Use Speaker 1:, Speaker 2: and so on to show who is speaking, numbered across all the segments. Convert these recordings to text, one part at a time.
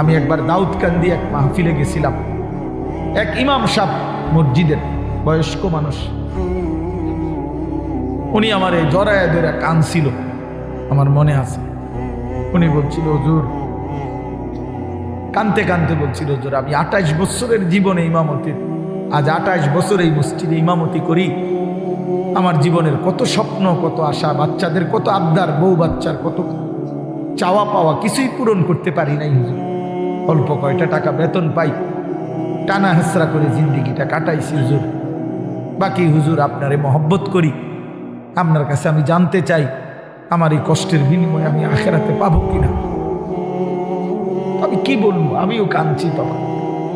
Speaker 1: আমি একবার দাউদকান্দি এক মাহফিলে গেছিলাম। এক ইমাম সাহ মসজিদের বয়স্ক মানুষ। উনি আমার এই জরায় ধরে কানছিল। আমার মনে আছে। উনি বলছিল, হুজুর। কানতে কানতে বলছিল, হুজুর, আমি আঠাশ বছরের জীবনে ইমামতির, আজ আঠাশ বছর এই মসজিদে ইমামতি করি। আমার জীবনের কত স্বপ্ন, কত আশা, বাচ্চাদের কত আবদার, বউ বাচ্চার কত চাওয়া পাওয়া কিছুই পূরণ করতে পারি নাই, হুজুর। অল্প কয়টা টাকা বেতন পাই, টানা হেসরা করে জিন্দিগিটা কাটাইছি হুজুর বাকি হুজুর আপনারে মহব্বত করি। আপনার কাছে আমি জানতে চাই, আমার এই কষ্টের বিনিময়ে আমি আখেরাতে পাবো কিনা। আমি কি বলব? আমিও কাঁদছি তখন।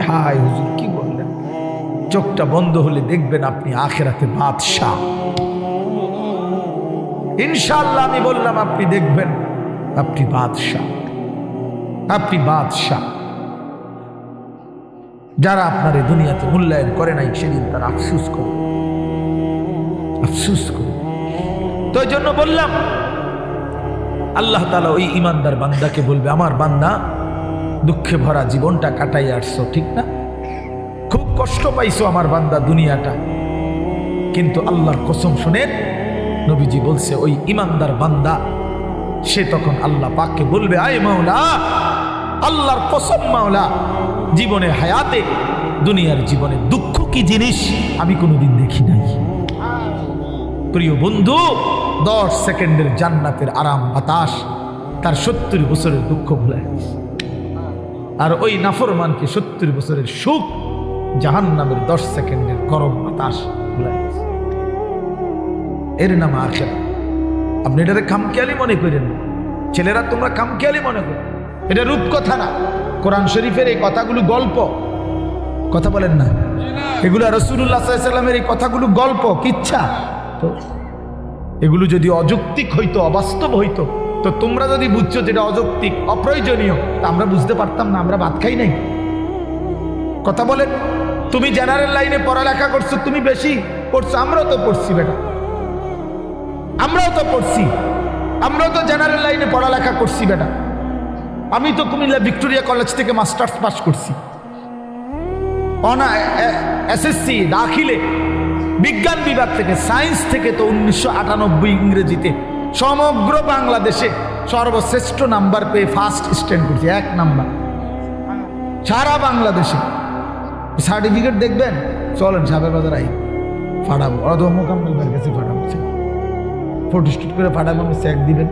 Speaker 1: হায় হুজুর, কি বললেন? চোখটা বন্ধ হলে দেখবেন আপনি আখেরাতে বাদশাহ। ইনশাল্লাহ আমি বললাম, আপনি দেখবেন, আপনি বাদশাহ। আপনি বাদশাহ। যারা আপনার এই দুনিয়াতে মূল্যায়ন করে নাই, সেদিন তারা আফসুস করে। আফসুস করে। তো এই জন্য বললাম, আল্লাহ তালা ওই ইমানদার বান্দাকে বলবে, আমার বান্দা, দুঃখে ভরা জীবনটা কাটাই আসছো, ঠিক না? খুব কষ্ট পাইছো আমার বান্দা দুনিয়াটা। কিন্তু আল্লাহর কসম শোনেন নবীজি বলছে, ওই ইমানদার বান্দা, সে তখন আল্লাহ পাককে বলবে, আয় মাওলা, আল্লাহর কসম মাওলা জীবনে হায়াতে, দুনিয়ার জীবনে দুঃখ কি জিনিস আমি কোনোদিন দেখি নাই। প্রিয় বন্ধু, দশ সেকেন্ডের জান্নাতের আরাম বাতাস তার সত্তর বছরের দুঃখ ভুলে আর ওই নাফরমানকে সত্তর বছরের সুখ জাহান নামের দশ সেকেন্ডের গরম বাতাস ভুলে এর নাম আখের আপনি এটাকে খামখেয়ালি মনে করেন? ছেলেরা তোমরা খামখেয়ালি মনে করো। এটা রূপকথা না। কোরআন শরীফের এই কথাগুলো গল্প। কথা বলেন না। এগুলো রসুল্লাহ এই কথাগুলো গল্প, কিচ্ছা। তো এগুলো যদি অযৌক্তিক হইতো, অবাস্তব হইতো, তো তোমরা যদি বুঝছ যেটা অযৌক্তিক, অপ্রয়োজনীয়, তা আমরা বুঝতে পারতাম না, আমরা ভাত খাই নাই। কথা বলেন, তুমি জেনারেল লাইনে পড়ালেখা করছ, তুমি বেশি পড়ছো, আমরাও তো পড়ছি বেটা। আমরাও তো পড়ছি। আমরাও তো জেনারেল লাইনে পড়ালেখা করছি বেটা। আমি তো কুমিল্লা ভিক্টোরিয়া কলেজ থেকে মাস্টার্স পাস করছি। এসএসসি দাখিলে বিজ্ঞান বিভাগ থেকে, সায়েন্স থেকে তো উনিশশো আটানব্বই ইংরেজিতে, সমগ্র বাংলাদেশে সর্বশ্রেষ্ঠ নাম্বার পেয়ে ফার্স্ট স্ট্যান্ড করছি, এক নাম্বার। সারা বাংলাদেশে। সার্টিফিকেট দেখবেন? চলেন, সাবের বাজার আই। ফাটাবো। তো মোকাম্মেল ভাইয়ের কাছে ফাটাবো। ফটো স্টুট করে ফাটাবো চেক দিবেন।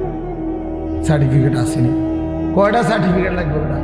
Speaker 1: সার্টিফিকেট আসেনি। কয়টা সার্টিফিকেট লাগবে ওটা?